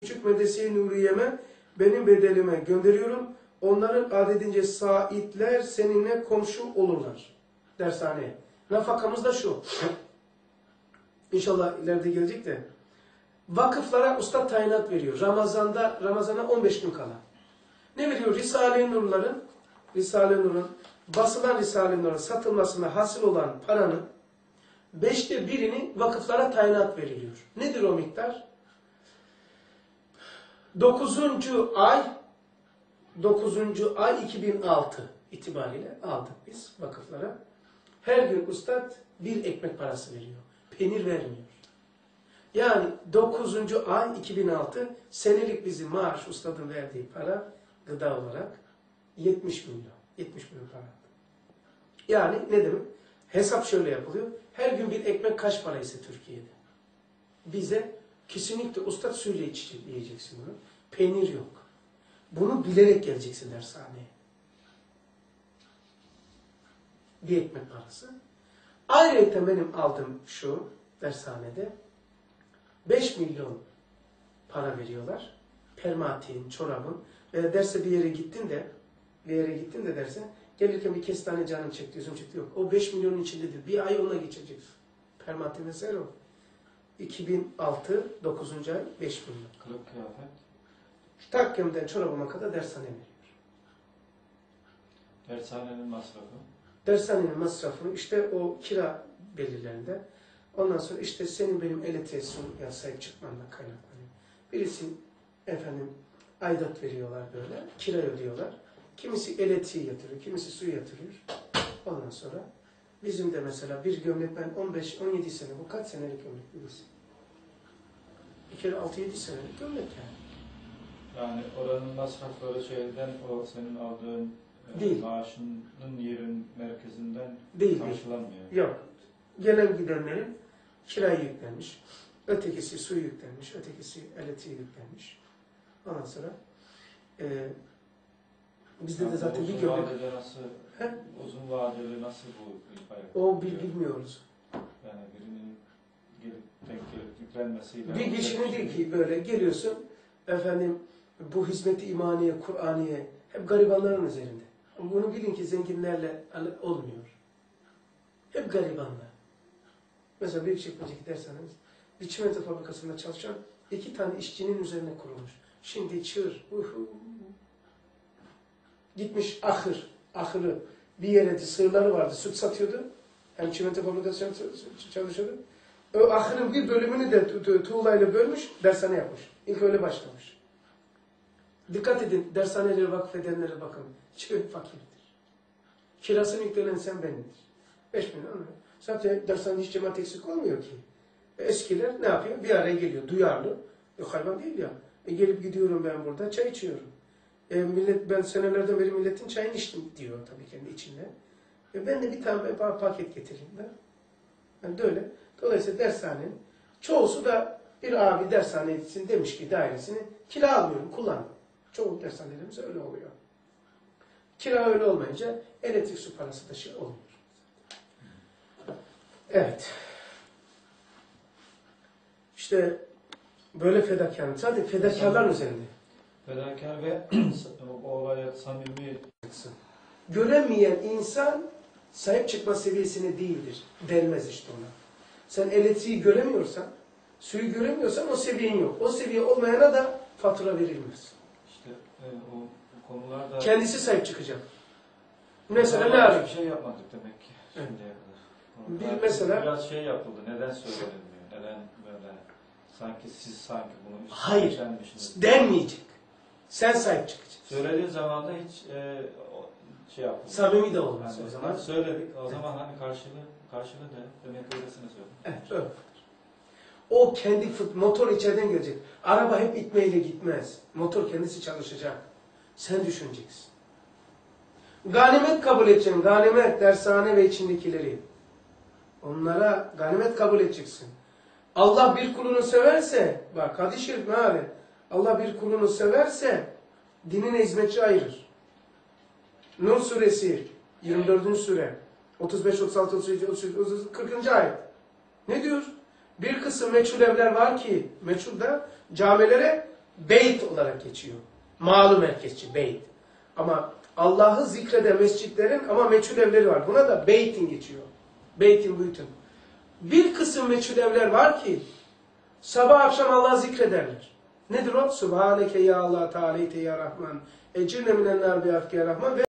küçük medrese-i Nuriye'me benim bedelime gönderiyorum. Onların adedince saitler seninle komşu olurlar. Dershaneye. Nafakamız da şu. İnşallah ileride gelecek de. Vakıflara usta tayinat veriyor. Ramazan'da Ramazan'a 15 gün kala. Ne veriyor? Risale-i Nur'ların Risale-i Nur'un basılan Risale-i Nur'un satılmasına hasıl olan paranın beşte birini vakıflara tayinat veriliyor. Nedir o miktar? Dokuzuncu ay 9. ay 2006 itibariyle aldık biz vakıflara. Her gün ustad bir ekmek parası veriyor. Peynir vermiyor. Yani 9. ay 2006 senelik bizim maaş ustadın verdiği para gıda olarak 70 milyon. 70 milyon para. Yani ne demek? Hesap şöyle yapılıyor. Her gün bir ekmek kaç para ise Türkiye'de? Bize kesinlikle ustad suyla yiyeceksin bunu. Peynir yok. Bunu bilerek geleceksin dershaneye. Bir ekmek parası. Ayrıca benim aldığım şu dershanede 5 milyon para veriyorlar. Permatin, çorabın ve derse bir yere gittin de bir yere gittin de derse gelirken bir kestane canın çekti, yüzüm çekti yok. O 5 milyonun içindedir. Bir ay ona geçeceksin. Permatin vesaire o. 2006 9. ay 5 milyon. Kılık kıyafet. Takkemden çorabıma kadar dershane veriyor. Dershanenin masrafı. Dershanenin masrafını işte o kira belirlerinde. Ondan sonra işte senin benim elektriğe suya sahip çıkmanla kaynaklanıyor. Birisi efendim aidat veriyorlar böyle. Kira ödüyorlar. Kimisi elektriği yatırıyor, kimisi suyu yatırıyor. Ondan sonra bizim de mesela bir gömlek ben 15-17 sene, bu kaç senelik gömlek bilirsin? Bir kere 6-7 senelik gömlek yani. Yani oranın masrafları şeyden o senin aldığın e, Değil. maaşının yerin merkezinden Değil karşılanmıyor. Yok. Gelen gidenlerin kirayı yüklenmiş. Ötekisi su yüklenmiş. Ötekisi elektriği yüklenmiş. Ondan sonra e, bizde de zaten bir uzun gömlek. vadede nasıl, He? uzun vadeli nasıl bu ayakta O duruyor? bilmiyoruz. Yani birinin gelip denk gelip yüklenmesiyle. Bir kişinin değil ki böyle geliyorsun efendim bu hizmet-i imaniye, Kur'aniye hep garibanların üzerinde. Ama bunu bilin ki zenginlerle olmuyor. Hep garibanlar. Mesela Büyükçekmece'deki dershanemiz bir çimento fabrikasında çalışan iki tane işçinin üzerine kurulmuş. Şimdi çığır. uhu. Gitmiş ahır. Ahırı bir yere de sığırları vardı. Süt satıyordu. Hem çimento fabrikasında çalışıyordu. O ahırın bir bölümünü de tu- tu- tuğlayla bölmüş, dershane yapmış. İlk öyle başlamış. Dikkat edin, dershanelere vakfedenlere bakın. Hiçbir fakirdir. Kirasını yüklenen sen benimdir. Beş milyon mu? Zaten dershanede hiç cemaat eksik olmuyor ki. E, Eskiler ne yapıyor? Bir araya geliyor. Duyarlı. Yok hayvan değil ya. E, gelip gidiyorum ben burada, çay içiyorum. E, millet, ben senelerden beri milletin çayını içtim diyor tabii kendi içinde. E, ben de bir tane pa- paket getireyim de. Yani de öyle. Dolayısıyla dershanenin çoğusu da bir abi dershanesin demiş ki dairesini kira almıyorum, kullan. Çoğu dershanelerimiz öyle oluyor. Kira öyle olmayınca elektrik su parası da şey olmuyor. Evet. İşte böyle fedakarlık. Zaten fedakarlar üzerinde. Fedakar ve o olaya samimi Göremeyen insan sahip çıkma seviyesine değildir. Denmez işte ona. Sen elektriği göremiyorsan, suyu göremiyorsan o seviyen yok. O seviye olmayana da fatura verilmez. işte e, o, o konularda Kendisi sahip çıkacak. Mesela ne arıyor? Bir şey yapmadık demek ki Evet. şimdiye kadar. Bir mesela- biraz şey yapıldı. Neden söylenmiyor? Neden böyle sanki siz sanki bunu Hayır. Denmeyecek. Sen sahip çıkacaksın. Söylediği zaman da hiç e, şey yapıldı. Samimi de olmaz Yani o zaman. Söyledik. O zaman hani karşılığı karşılığı ne? Demek öylesine söyledik. Evet, öyle. O kendi fıt, motor içeriden gelecek. Araba hep itmeyle gitmez. Motor kendisi çalışacak. Sen düşüneceksin. Ganimet kabul edeceksin. Ganimet, dershane ve içindekileri. Onlara ganimet kabul edeceksin. Allah bir kulunu severse, bak hadis-i şerif meali. Allah bir kulunu severse dinine hizmetçi ayırır. Nun suresi 24. sure 35, 36, 37, 38, 40. ayet. Ne diyor? Bir kısım meçhul evler var ki meçhul da camilere beyt olarak geçiyor. Malı merkezci beyt. Ama Allah'ı zikrede mescitlerin ama meçhul evleri var. Buna da beytin geçiyor. Beytin buyutun. Bir kısım meçhul evler var ki sabah akşam Allah'ı zikrederler. Nedir o? Subhaneke ya Allah, Teala'yte ya Rahman, ecirne minenler bi'afke ya Rahman ve